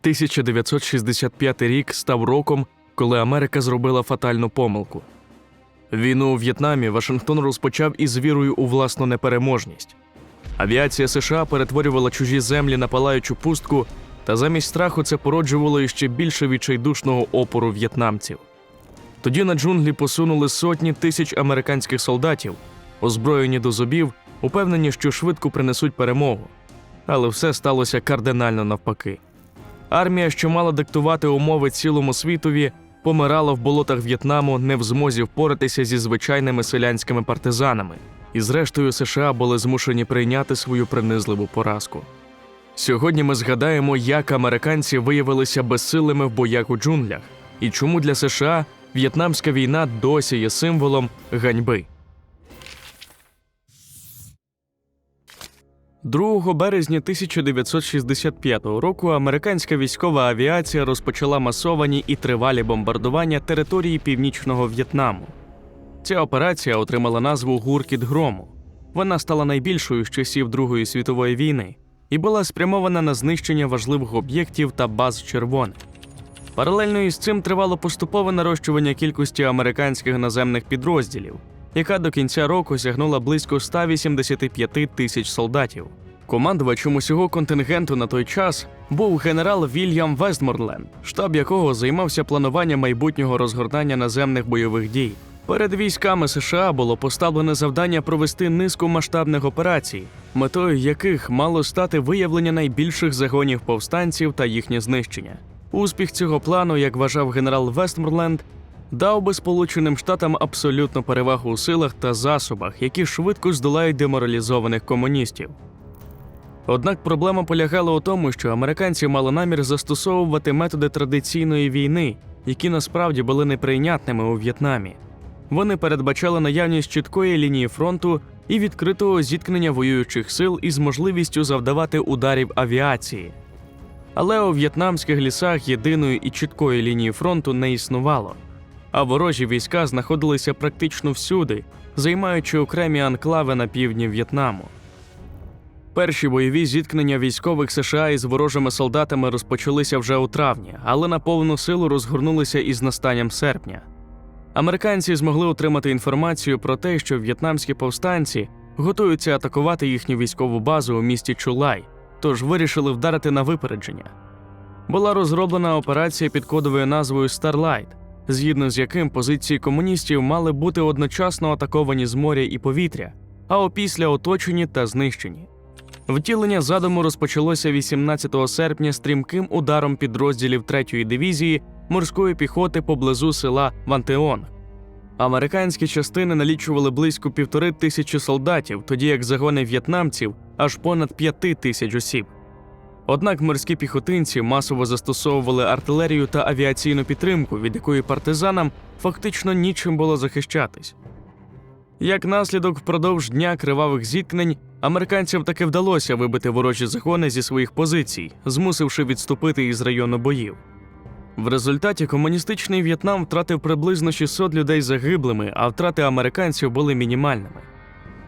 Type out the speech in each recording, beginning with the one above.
1965 рік став роком, коли Америка зробила фатальну помилку. Війну у В'єтнамі Вашингтон розпочав із вірою у власну непереможність. Авіація США перетворювала чужі землі на палаючу пустку, та замість страху це породжувало іще більше відчайдушного опору в'єтнамців. Тоді на джунглі посунули сотні тисяч американських солдатів, озброєні до зубів, упевнені, що швидко принесуть перемогу. Але все сталося кардинально навпаки. Армія, що мала диктувати умови цілому світові, помирала в болотах В'єтнаму, не в змозі впоратися зі звичайними селянськими партизанами, і зрештою США були змушені прийняти свою принизливу поразку. Сьогодні ми згадаємо, як американці виявилися безсилими в боях у джунглях, і чому для США в'єтнамська війна досі є символом ганьби. 2 березня 1965 року американська військова авіація розпочала масовані і тривалі бомбардування території північного В'єтнаму. Ця операція отримала назву Гуркіт грому. Вона стала найбільшою з часів Другої світової війни і була спрямована на знищення важливих об'єктів та баз червоних. Паралельно із цим тривало поступове нарощування кількості американських наземних підрозділів, яка до кінця року сягнула близько 185 тисяч солдатів. Командувачем усього контингенту на той час був генерал Вільям Вестморленд, штаб якого займався плануванням майбутнього розгортання наземних бойових дій. Перед військами США було поставлене завдання провести низку масштабних операцій, метою яких мало стати виявлення найбільших загонів повстанців та їхнє знищення. Успіх цього плану, як вважав генерал Вестморленд, дав би Сполученим Штатам абсолютну перевагу у силах та засобах, які швидко здолають деморалізованих комуністів. Однак проблема полягала у тому, що американці мали намір застосовувати методи традиційної війни, які насправді були неприйнятними у В'єтнамі. Вони передбачали наявність чіткої лінії фронту і відкритого зіткнення воюючих сил із можливістю завдавати ударів авіації. Але у в'єтнамських лісах єдиної і чіткої лінії фронту не існувало, а ворожі війська знаходилися практично всюди, займаючи окремі анклави на півдні В'єтнаму. Перші бойові зіткнення військових США із ворожими солдатами розпочалися вже у травні, але на повну силу розгорнулися із настанням серпня. Американці змогли отримати інформацію про те, що в'єтнамські повстанці готуються атакувати їхню військову базу у місті Чулай, тож вирішили вдарити на випередження. Була розроблена операція під кодовою назвою Starlight, згідно з яким позиції комуністів мали бути одночасно атаковані з моря і повітря, а опісля оточені та знищені. Втілення задуму розпочалося 18 серпня стрімким ударом підрозділів 3-ї дивізії морської піхоти поблизу села Вантеон. Американські частини налічували близько півтори тисячі солдатів, тоді як загони в'єтнамців аж понад п'яти тисяч осіб. Однак морські піхотинці масово застосовували артилерію та авіаційну підтримку, від якої партизанам фактично нічим було захищатись. Як наслідок, впродовж дня кривавих зіткнень американцям таки вдалося вибити ворожі загони зі своїх позицій, змусивши відступити із району боїв. В результаті комуністичний В'єтнам втратив приблизно 600 людей загиблими, а втрати американців були мінімальними.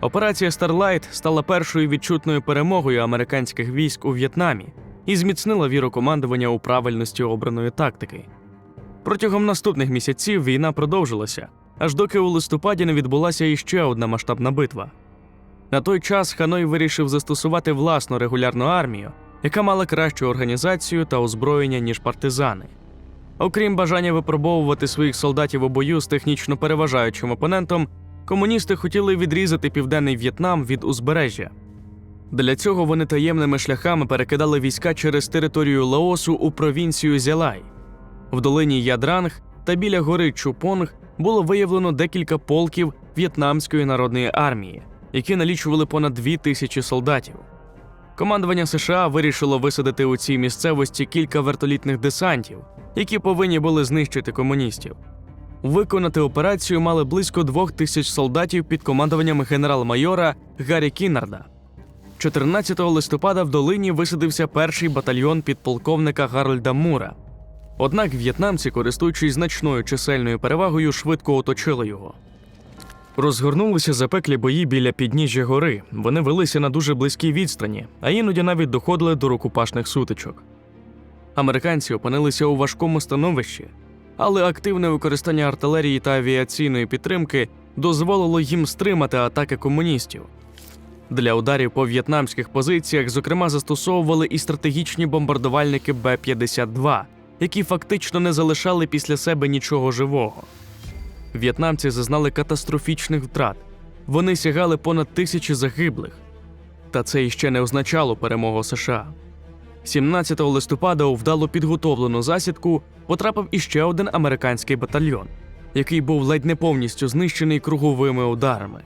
Операція Starlight стала першою відчутною перемогою американських військ у В'єтнамі і зміцнила віру командування у правильності обраної тактики. Протягом наступних місяців війна продовжилася, аж доки у листопаді не відбулася іще одна масштабна битва. На той час Ханой вирішив застосувати власну регулярну армію, яка мала кращу організацію та озброєння, ніж партизани. Окрім бажання випробовувати своїх солдатів у бою з технічно переважаючим опонентом, комуністи хотіли відрізати південний В'єтнам від узбережжя. Для цього вони таємними шляхами перекидали війська через територію Лаосу у провінцію Зялай. В долині Ядранг та біля гори Чупонг було виявлено декілька полків В'єтнамської народної армії, які налічували понад дві тисячі солдатів. Командування США вирішило висадити у цій місцевості кілька вертолітних десантів, які повинні були знищити комуністів. Виконати операцію мали близько двох тисяч солдатів під командуванням генерал-майора Гаррі Кіннарда. 14 листопада в долині висадився перший батальйон підполковника Гарольда Мура. Однак в'єтнамці, користуючись значною чисельною перевагою, швидко оточили його. Розгорнулися запеклі бої біля підніжжя гори. Вони велися на дуже близькій відстані, а іноді навіть доходили до рукопашних сутичок. Американці опинилися у важкому становищі, але активне використання артилерії та авіаційної підтримки дозволило їм стримати атаки комуністів. Для ударів по в'єтнамських позиціях, зокрема, застосовували і стратегічні бомбардувальники Б-52, які фактично не залишали після себе нічого живого. В'єтнамці зазнали катастрофічних втрат. Вони сягали понад тисячі загиблих. Та це іще не означало перемогу США. 17 листопада у вдало підготовлену засідку потрапив іще один американський батальйон, який був ледь не повністю знищений круговими ударами.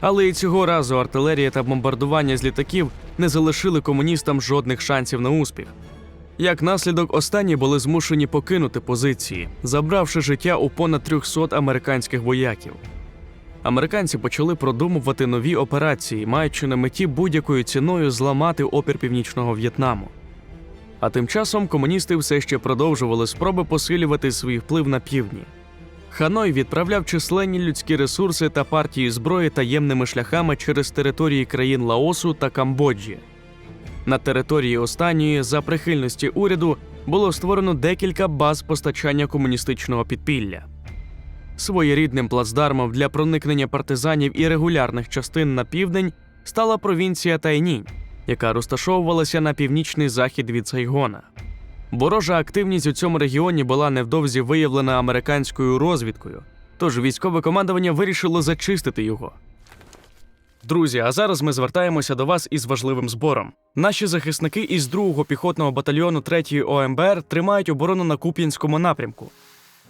Але і цього разу артилерія та бомбардування з літаків не залишили комуністам жодних шансів на успіх. Як наслідок, останні були змушені покинути позиції, забравши життя у понад 300 американських вояків. Американці почали продумувати нові операції, маючи на меті будь-якою ціною зламати опір північного В'єтнаму. А тим часом комуністи все ще продовжували спроби посилювати свій вплив на півдні. Ханой відправляв численні людські ресурси та партії зброї таємними шляхами через території країн Лаосу та Камбоджі. На території останньої, за прихильності уряду, було створено декілька баз постачання комуністичного підпілля. Своєрідним плацдармом для проникнення партизанів і регулярних частин на південь стала провінція Тайнінь, яка розташовувалася на північний захід від Сайгона. Ворожа активність у цьому регіоні була невдовзі виявлена американською розвідкою, тож військове командування вирішило зачистити його. Друзі, а зараз ми звертаємося до вас із важливим збором. Наші захисники із 2-го піхотного батальйону 3-ї ОМБР тримають оборону на Куп'янському напрямку.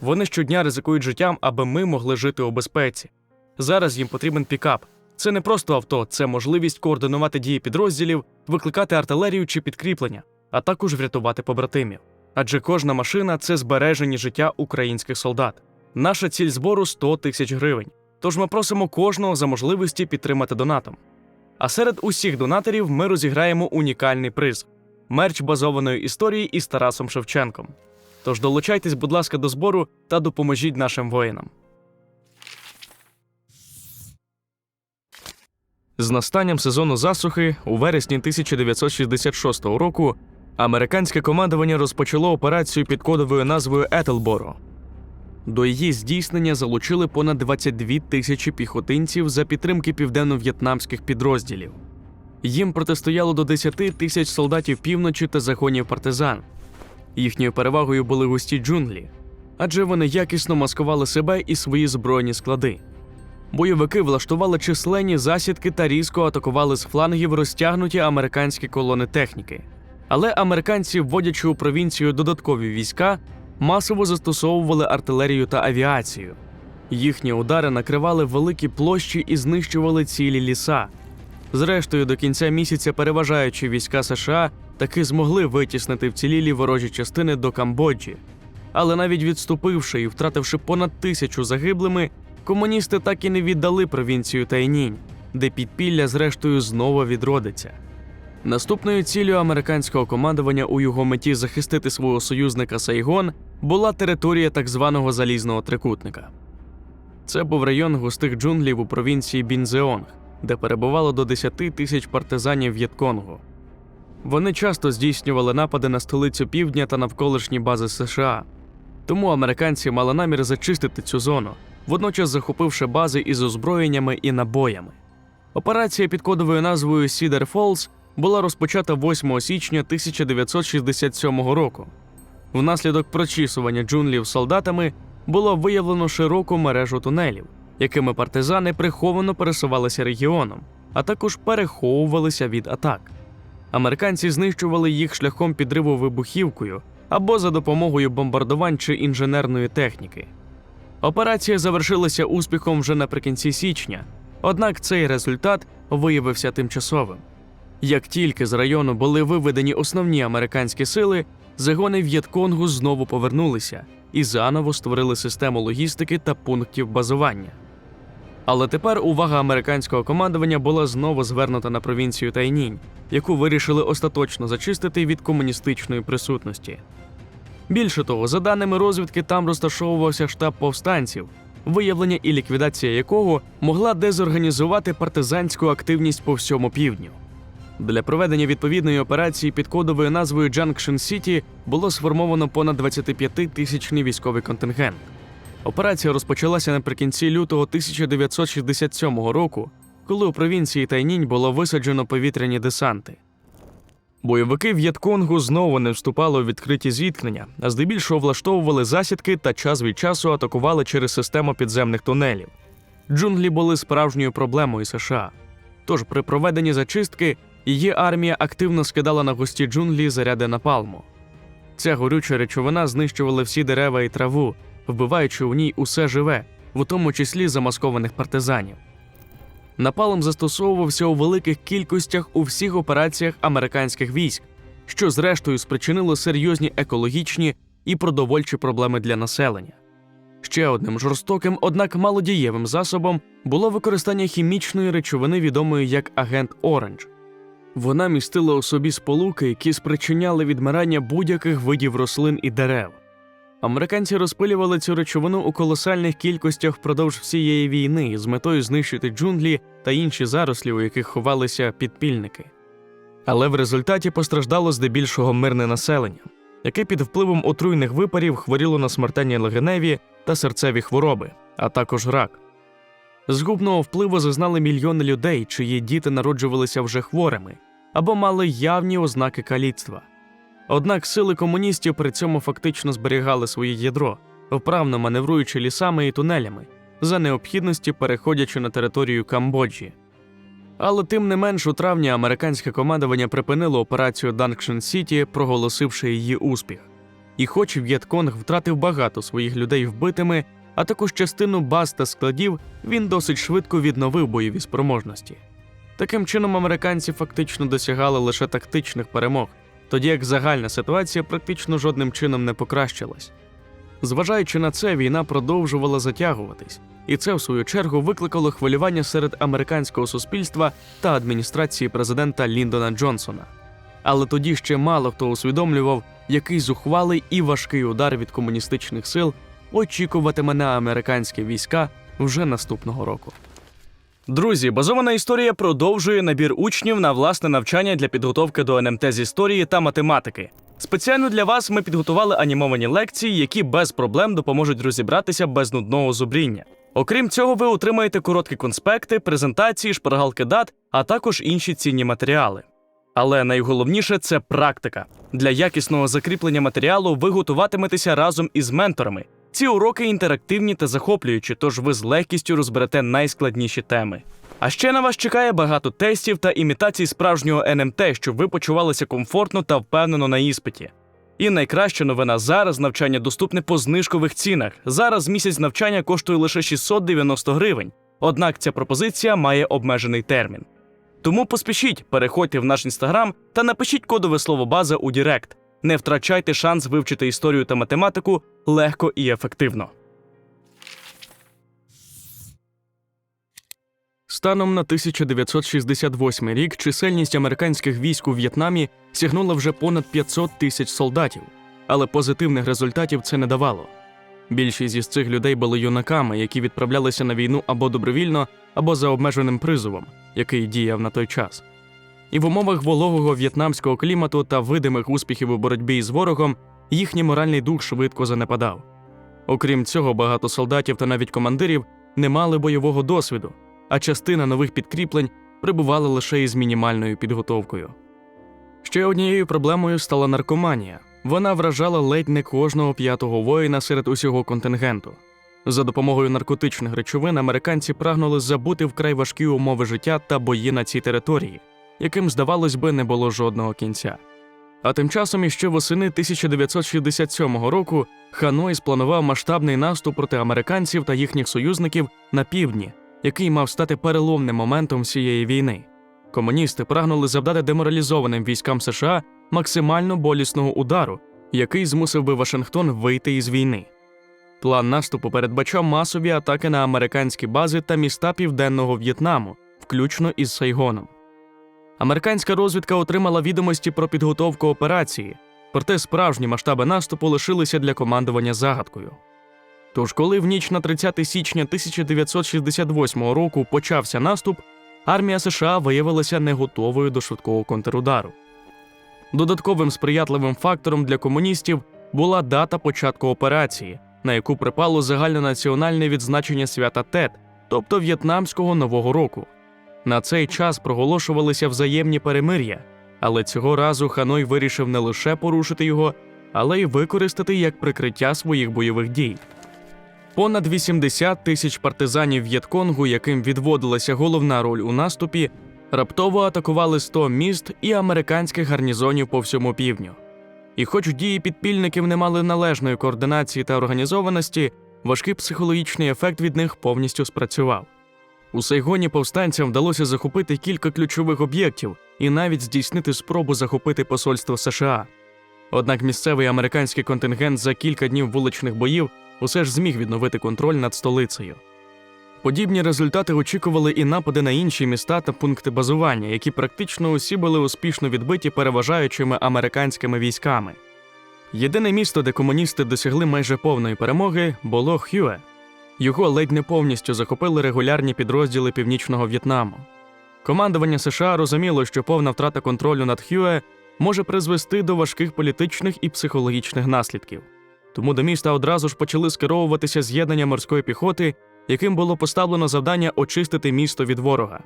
Вони щодня ризикують життям, аби ми могли жити у безпеці. Зараз їм потрібен пікап. Це не просто авто, це можливість координувати дії підрозділів, викликати артилерію чи підкріплення, а також врятувати побратимів. Адже кожна машина це збережені життя українських солдат. Наша ціль збору 100 тисяч гривень. Тож ми просимо кожного за можливості підтримати донатом. А серед усіх донаторів ми розіграємо унікальний приз мерч базованої історії із Тарасом Шевченком. Тож долучайтесь, будь ласка, до збору та допоможіть нашим воїнам. З настанням сезону засухи у вересні 1966 року американське командування розпочало операцію під кодовою назвою Етелборо. До її здійснення залучили понад 22 тисячі піхотинців за підтримки південно-в'єтнамських підрозділів. Їм протистояло до 10 тисяч солдатів півночі та загонів партизан. Їхньою перевагою були густі джунглі, адже вони якісно маскували себе і свої збройні склади. Бойовики влаштували численні засідки та різко атакували з флангів розтягнуті американські колони техніки. Але американці, вводячи у провінцію додаткові війська, масово застосовували артилерію та авіацію. Їхні удари накривали великі площі і знищували цілі ліса. Зрештою, до кінця місяця переважаючі війська США таки змогли витіснити вцілілі ворожі частини до Камбоджі. Але навіть відступивши і втративши понад тисячу загиблими, комуністи так і не віддали провінцію Тайнінь, де підпілля зрештою знову відродиться. Наступною ціллю американського командування у його меті захистити свого союзника Сайгон була територія так званого залізного трикутника. Це був район густих джунглів у провінції Бінзеонг, де перебувало до 10 тисяч партизанів В'єтконгу. Вони часто здійснювали напади на столицю півдня та навколишні бази США. Тому американці мали намір зачистити цю зону, водночас захопивши бази із озброєннями і набоями. Операція під кодовою назвою Сідер Фолз була розпочата 8 січня 1967 року. Внаслідок прочісування джунглів солдатами було виявлено широку мережу тунелів, якими партизани приховано пересувалися регіоном, а також переховувалися від атак. Американці знищували їх шляхом підриву вибухівкою або за допомогою бомбардувань чи інженерної техніки. Операція завершилася успіхом вже наприкінці січня, однак цей результат виявився тимчасовим. Як тільки з району були виведені основні американські сили, загони В'єтконгу знову повернулися і заново створили систему логістики та пунктів базування. Але тепер увага американського командування була знову звернута на провінцію Тайнінь, яку вирішили остаточно зачистити від комуністичної присутності. Більше того, за даними розвідки, там розташовувався штаб повстанців, виявлення і ліквідація якого могла дезорганізувати партизанську активність по всьому півдню. Для проведення відповідної операції під кодовою назвою Junction City було сформовано понад 25-тисячний військовий контингент. Операція розпочалася наприкінці лютого 1967 року, коли у провінції Тайнінь було висаджено повітряні десанти. Бойовики В'єтконгу знову не вступали у відкриті зіткнення, а здебільшого влаштовували засідки та час від часу атакували через систему підземних тунелів. Джунглі були справжньою проблемою США. Тож при проведенні зачистки її армія активно скидала на густі джунглі заряди напалму. Ця горюча речовина знищувала всі дерева і траву, вбиваючи у ній усе живе, в тому числі замаскованих партизанів. Напалм застосовувався у великих кількостях у всіх операціях американських військ, що зрештою спричинило серйозні екологічні і продовольчі проблеми для населення. Ще одним жорстоким, однак малодієвим засобом було використання хімічної речовини, відомої як агент Оранж. Вона містила у собі сполуки, які спричиняли відмирання будь-яких видів рослин і дерев. Американці розпилювали цю речовину у колосальних кількостях впродовж всієї війни з метою знищити джунглі та інші зарослі, у яких ховалися підпільники. Але в результаті постраждало здебільшого мирне населення, яке під впливом отруйних випарів хворіло на смертельні легеневі та серцеві хвороби, а також рак. Згубного впливу зазнали мільйони людей, чиї діти народжувалися вже хворими або мали явні ознаки каліцтва. Однак сили комуністів при цьому фактично зберігали своє ядро, вправно маневруючи лісами і тунелями, за необхідності переходячи на територію Камбоджі. Але тим не менш у травні американське командування припинило операцію Данкшн Сіті, проголосивши її успіх. І хоч В'єтконг втратив багато своїх людей вбитими, а також частину баз та складів, він досить швидко відновив бойові спроможності. Таким чином, американці фактично досягали лише тактичних перемог, тоді як загальна ситуація практично жодним чином не покращилась. Зважаючи на це, війна продовжувала затягуватись, і це, в свою чергу, викликало хвилювання серед американського суспільства та адміністрації президента Ліндона Джонсона. Але тоді ще мало хто усвідомлював, який зухвалий і важкий удар від комуністичних сил очікуватиме на американські війська вже наступного року. Друзі, базована історія продовжує набір учнів на власне навчання для підготовки до НМТ з історії та математики. Спеціально для вас ми підготували анімовані лекції, які без проблем допоможуть розібратися без нудного зубріння. Окрім цього, ви отримаєте короткі конспекти, презентації, шпаргалки дат, а також інші цінні матеріали. Але найголовніше це практика. Для якісного закріплення матеріалу ви готуватиметеся разом із менторами. Ці уроки інтерактивні та захоплюючі, тож ви з легкістю розберете найскладніші теми. А ще на вас чекає багато тестів та імітацій справжнього НМТ, щоб ви почувалися комфортно та впевнено на іспиті. І найкраща новина зараз навчання доступне по знижкових цінах. Зараз місяць навчання коштує лише 690 гривень. Однак ця пропозиція має обмежений термін. Тому поспішіть, переходьте в наш інстаграм та напишіть кодове слово база у Дірект. Не втрачайте шанс вивчити історію та математику легко і ефективно. Станом на 1968 рік чисельність американських військ у В'єтнамі сягнула вже понад 500 тисяч солдатів, але позитивних результатів це не давало. Більшість із цих людей були юнаками, які відправлялися на війну або добровільно, або за обмеженим призовом, який діяв на той час. І в умовах вологого в'єтнамського клімату та видимих успіхів у боротьбі з ворогом їхній моральний дух швидко занепадав. Окрім цього, багато солдатів та навіть командирів не мали бойового досвіду, а частина нових підкріплень прибувала лише із мінімальною підготовкою. Ще однією проблемою стала наркоманія. Вона вражала ледь не кожного п'ятого воїна серед усього контингенту. За допомогою наркотичних речовин американці прагнули забути вкрай важкі умови життя та бої на цій території, яким, здавалось би, не було жодного кінця. А тим часом іще восени 1967 року Ханой спланував масштабний наступ проти американців та їхніх союзників на півдні, який мав стати переломним моментом всієї війни. Комуністи прагнули завдати деморалізованим військам США максимально болісного удару, який змусив би Вашингтон вийти із війни. План наступу передбачав масові атаки на американські бази та міста південного В'єтнаму, включно із Сайгоном. Американська розвідка отримала відомості про підготовку операції, проте справжні масштаби наступу лишилися для командування загадкою. Тож, коли в ніч на 30 січня 1968 року почався наступ, армія США виявилася не готовою до швидкого контрудару. Додатковим сприятливим фактором для комуністів була дата початку операції, на яку припало загальнонаціональне відзначення свята Тет, тобто В'єтнамського Нового року. На цей час проголошувалися взаємні перемир'я, але цього разу Ханой вирішив не лише порушити його, але й використати як прикриття своїх бойових дій. Понад 80 тисяч партизанів В'єтконгу, яким відводилася головна роль у наступі, раптово атакували 100 міст і американських гарнізонів по всьому півдню. І хоч дії підпільників не мали належної координації та організованості, важкий психологічний ефект від них повністю спрацював. У Сайгоні повстанцям вдалося захопити кілька ключових об'єктів і навіть здійснити спробу захопити посольство США. Однак місцевий американський контингент за кілька днів вуличних боїв усе ж зміг відновити контроль над столицею. Подібні результати очікували і напади на інші міста та пункти базування, які практично усі були успішно відбиті переважаючими американськими військами. Єдине місто, де комуністи досягли майже повної перемоги, було Хюе. Його ледь не повністю захопили регулярні підрозділи Північного В'єтнаму. Командування США розуміло, що повна втрата контролю над Хюе може призвести до важких політичних і психологічних наслідків. Тому до міста одразу ж почали скеровуватися з'єднання морської піхоти, яким було поставлено завдання очистити місто від ворога.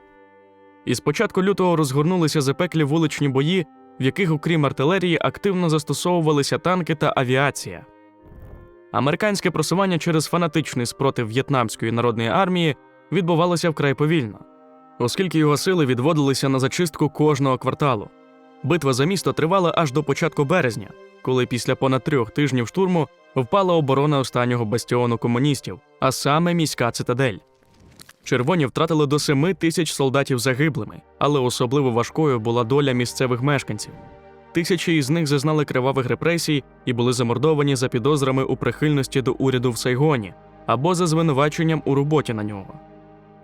І з початку лютого розгорнулися запеклі вуличні бої, в яких, окрім артилерії, активно застосовувалися танки та авіація. Американське просування через фанатичний спротив В'єтнамської народної армії відбувалося вкрай повільно, оскільки його сили відводилися на зачистку кожного кварталу. Битва за місто тривала аж до початку березня, коли після понад трьох тижнів штурму впала оборона останнього бастіону комуністів, а саме міська цитадель. Червоні втратили до семи тисяч солдатів загиблими, але особливо важкою була доля місцевих мешканців. Тисячі із них зазнали кривавих репресій і були замордовані за підозрами у прихильності до уряду в Сайгоні або за звинуваченням у роботі на нього.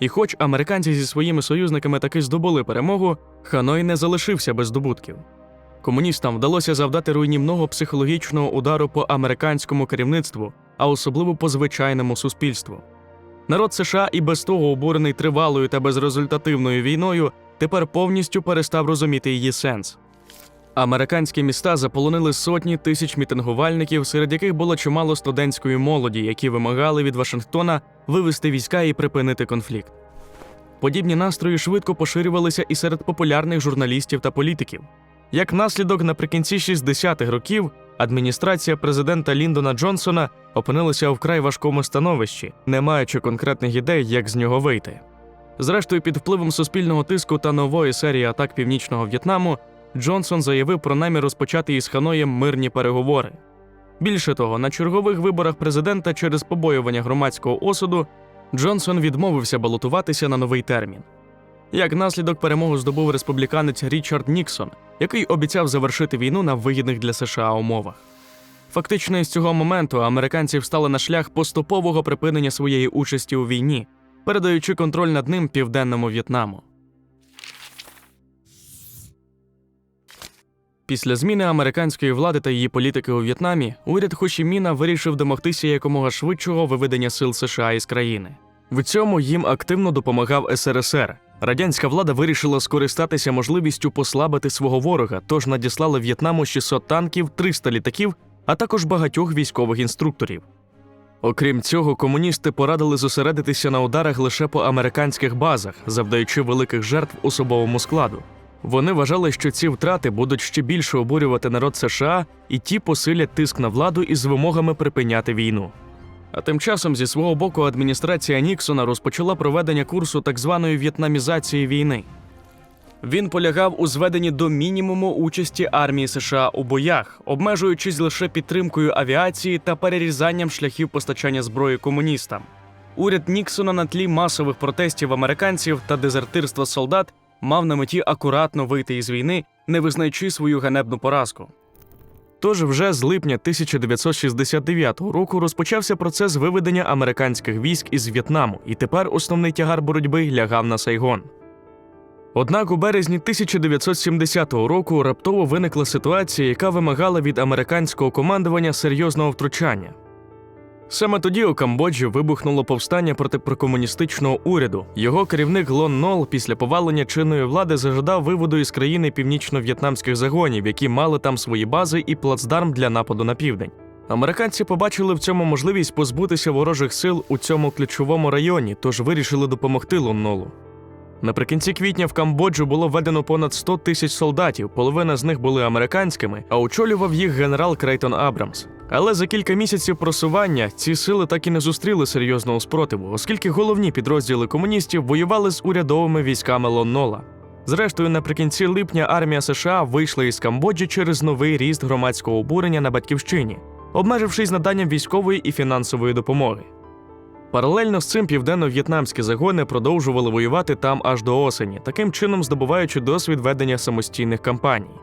І хоч американці зі своїми союзниками таки здобули перемогу, Ханой не залишився без здобутків. Комуністам вдалося завдати руйнівного психологічного удару по американському керівництву, а особливо по звичайному суспільству. Народ США і без того обурений тривалою та безрезультативною війною тепер повністю перестав розуміти її сенс. Американські міста заполонили сотні тисяч мітингувальників, серед яких було чимало студентської молоді, які вимагали від Вашингтона вивести війська і припинити конфлікт. Подібні настрої швидко поширювалися і серед популярних журналістів та політиків. Як наслідок, наприкінці 60-х років адміністрація президента Ліндона Джонсона опинилася у вкрай важкому становищі, не маючи конкретних ідей, як з нього вийти. Зрештою, під впливом суспільного тиску та нової серії атак північного В'єтнаму, Джонсон заявив про намір розпочати із Ханоєм мирні переговори. Більше того, на чергових виборах президента через побоювання громадського осуду Джонсон відмовився балотуватися на новий термін. Як наслідок перемогу здобув республіканець Річард Ніксон, який обіцяв завершити війну на вигідних для США умовах. Фактично, із цього моменту американці встали на шлях поступового припинення своєї участі у війні, передаючи контроль над ним південному В'єтнаму. Після зміни американської влади та її політики у В'єтнамі уряд Хошіміна вирішив домогтися якомога швидшого виведення сил США із країни. В цьому їм активно допомагав СРСР. Радянська влада вирішила скористатися можливістю послабити свого ворога, тож надіслали В'єтнаму 600 танків, 300 літаків, а також багатьох військових інструкторів. Окрім цього, комуністи порадили зосередитися на ударах лише по американських базах, завдаючи великих жертв особовому складу. Вони вважали, що ці втрати будуть ще більше обурювати народ США, і ті посилять тиск на владу із вимогами припиняти війну. А тим часом, зі свого боку, адміністрація Ніксона розпочала проведення курсу так званої в'єтнамізації війни. Він полягав у зведенні до мінімуму участі армії США у боях, обмежуючись лише підтримкою авіації та перерізанням шляхів постачання зброї комуністам. Уряд Ніксона на тлі масових протестів американців та дезертирства солдат мав на меті акуратно вийти із війни, не визнаючи свою ганебну поразку. Тож вже з липня 1969 року розпочався процес виведення американських військ із В'єтнаму, і тепер основний тягар боротьби лягав на Сайгон. Однак у березні 1970 року раптово виникла ситуація, яка вимагала від американського командування серйозного втручання. Саме тоді у Камбоджі вибухнуло повстання проти прокомуністичного уряду. Його керівник Лон Нол після повалення чинної влади зажадав виводу із країни північно-в'єтнамських загонів, які мали там свої бази і плацдарм для нападу на південь. Американці побачили в цьому можливість позбутися ворожих сил у цьому ключовому районі, тож вирішили допомогти Лон Нолу. Наприкінці квітня в Камбоджу було введено понад 100 тисяч солдатів, половина з них були американськими, а очолював їх генерал Крейтон Абрамс. Але за кілька місяців просування ці сили так і не зустріли серйозного спротиву, оскільки головні підрозділи комуністів воювали з урядовими військами Лоннола. Зрештою, наприкінці липня армія США вийшла із Камбоджі через новий ріст громадського обурення на батьківщині, обмежившись наданням військової і фінансової допомоги. Паралельно з цим південно-в'єтнамські загони продовжували воювати там аж до осені, таким чином здобуваючи досвід ведення самостійних кампаній.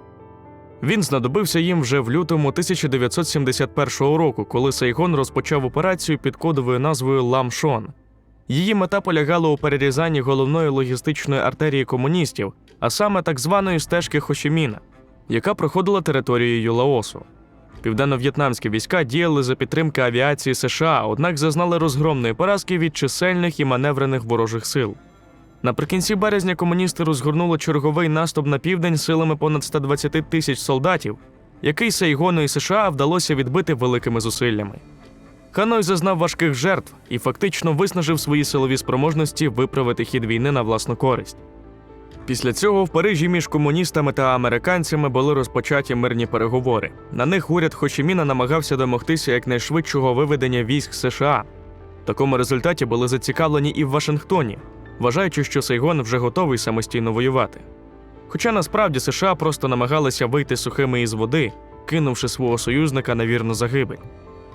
Він знадобився їм вже в лютому 1971 року, коли Сайгон розпочав операцію під кодовою назвою Ламшон. Її мета полягала у перерізанні головної логістичної артерії комуністів, а саме так званої стежки Хошіміна, яка проходила територією Лаосу. Південно-в'єтнамські війська діяли за підтримки авіації США, однак зазнали розгромної поразки від чисельних і маневрених ворожих сил. Наприкінці березня комуністи розгорнули черговий наступ на південь силами понад 120 тисяч солдатів, який Сайгону і США вдалося відбити великими зусиллями. Ханой зазнав важких жертв і фактично виснажив свої силові спроможності виправити хід війни на власну користь. Після цього в Парижі між комуністами та американцями були розпочаті мирні переговори. На них уряд Хочіміна намагався домогтися якнайшвидшого виведення військ США. В такому результаті були зацікавлені і в Вашингтоні, вважаючи, що Сайгон вже готовий самостійно воювати. Хоча насправді США просто намагалися вийти сухими із води, кинувши свого союзника на вірну загибель.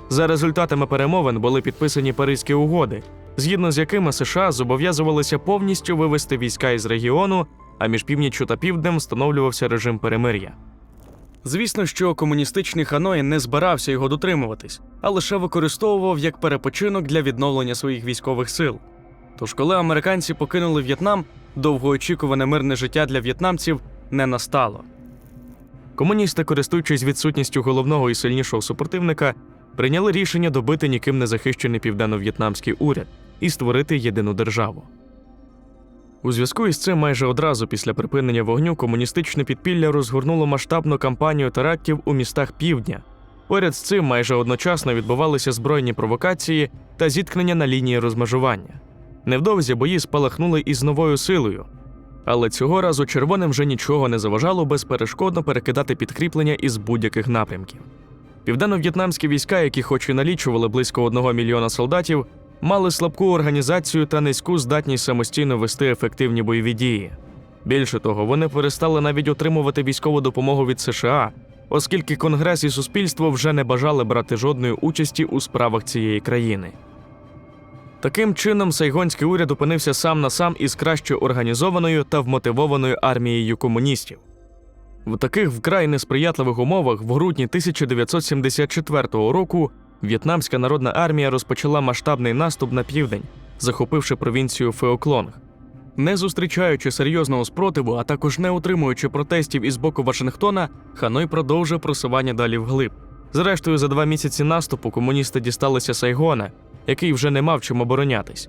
За результатами перемовин були підписані Паризькі угоди, згідно з якими США зобов'язувалися повністю вивести війська із регіону, а між північчю та півднем встановлювався режим перемир'я. Звісно, що комуністичний Ханой не збирався його дотримуватись, а лише використовував як перепочинок для відновлення своїх військових сил. Тож, коли американці покинули В'єтнам, довгоочікуване мирне життя для в'єтнамців не настало. Комуністи, користуючись відсутністю головного і сильнішого супротивника, прийняли рішення добити ніким не захищений південно-в'єтнамський уряд і створити єдину державу. У зв'язку із цим майже одразу після припинення вогню комуністичне підпілля розгорнуло масштабну кампанію терактів у містах півдня. Поряд з цим майже одночасно відбувалися збройні провокації та зіткнення на лінії розмежування. Невдовзі бої спалахнули із новою силою, але цього разу червоним вже нічого не заважало безперешкодно перекидати підкріплення із будь-яких напрямків. Південно-в'єтнамські війська, які хоч і налічували близько одного мільйона солдатів, мали слабку організацію та низьку здатність самостійно вести ефективні бойові дії. Більше того, вони перестали навіть отримувати військову допомогу від США, оскільки Конгрес і суспільство вже не бажали брати жодної участі у справах цієї країни. Таким чином, сайгонський уряд опинився сам на сам із краще організованою та вмотивованою армією комуністів. В таких вкрай несприятливих умовах в грудні 1974 року В'єтнамська народна армія розпочала масштабний наступ на південь, захопивши провінцію Феоклонг. Не зустрічаючи серйозного спротиву, а також не отримуючи протестів із боку Вашингтона, Ханой продовжив просування далі вглиб. Зрештою, за два місяці наступу комуністи дісталися Сайгона, який вже не мав чим оборонятись.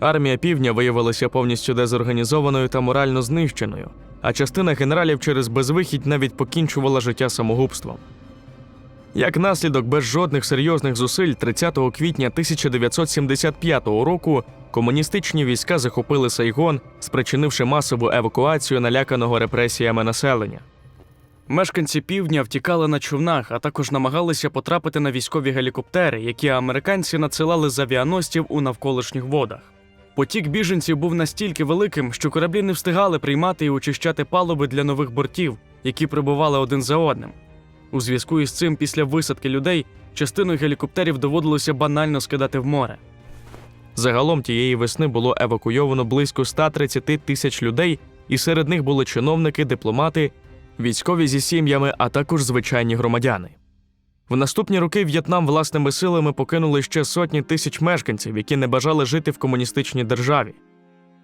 Армія півдня виявилася повністю дезорганізованою та морально знищеною, а частина генералів через безвихідь навіть покінчувала життя самогубством. Як наслідок без жодних серйозних зусиль 30 квітня 1975 року комуністичні війська захопили Сайгон, спричинивши масову евакуацію наляканого репресіями населення. Мешканці півдня втікали на човнах, а також намагалися потрапити на військові гелікоптери, які американці надсилали з авіаностів у навколишніх водах. Потік біженців був настільки великим, що кораблі не встигали приймати і очищати палуби для нових бортів, які прибували один за одним. У зв'язку із цим, після висадки людей, частину гелікоптерів доводилося банально скидати в море. Загалом тієї весни було евакуйовано близько 130 тисяч людей, і серед них були чиновники, дипломати, військові зі сім'ями, а також звичайні громадяни. В наступні роки В'єтнам власними силами покинули ще сотні тисяч мешканців, які не бажали жити в комуністичній державі.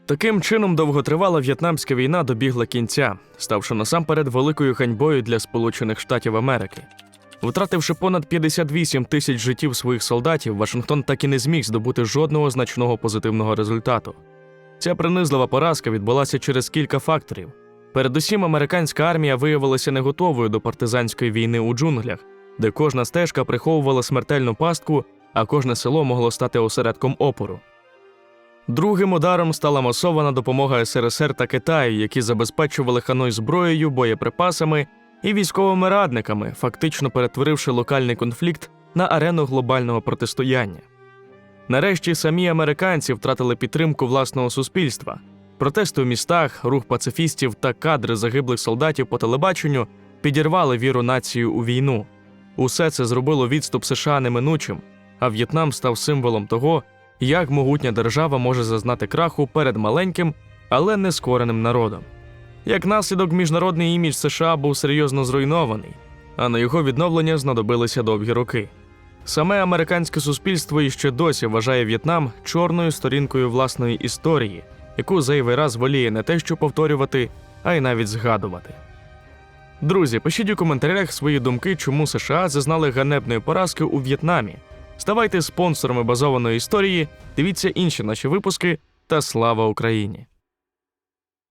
Таким чином, довготривала в'єтнамська війна добігла кінця, ставши насамперед великою ганьбою для Сполучених Штатів Америки. Втративши понад 58 тисяч життів своїх солдатів, Вашингтон так і не зміг здобути жодного значного позитивного результату. Ця принизлива поразка відбулася через кілька факторів. Передусім, американська армія виявилася не готовою до партизанської війни у джунглях, де кожна стежка приховувала смертельну пастку, а кожне село могло стати осередком опору. Другим ударом стала масована допомога СРСР та Китаю, які забезпечували Ханой зброєю, боєприпасами і військовими радниками, фактично перетворивши локальний конфлікт на арену глобального протистояння. Нарешті самі американці втратили підтримку власного суспільства. Протести у містах, рух пацифістів та кадри загиблих солдатів по телебаченню підірвали віру нації у війну. Усе це зробило відступ США неминучим, а В'єтнам став символом того, як могутня держава може зазнати краху перед маленьким, але нескореним народом. Як наслідок, міжнародний імідж США був серйозно зруйнований, а на його відновлення знадобилися довгі роки. Саме американське суспільство іще досі вважає В'єтнам чорною сторінкою власної історії, яку зайвий раз воліє не те, що повторювати, а й навіть згадувати. Друзі, пишіть у коментарях свої думки, чому США зазнали ганебної поразки у В'єтнамі. Ставайте спонсорами базованої історії, дивіться інші наші випуски та слава Україні!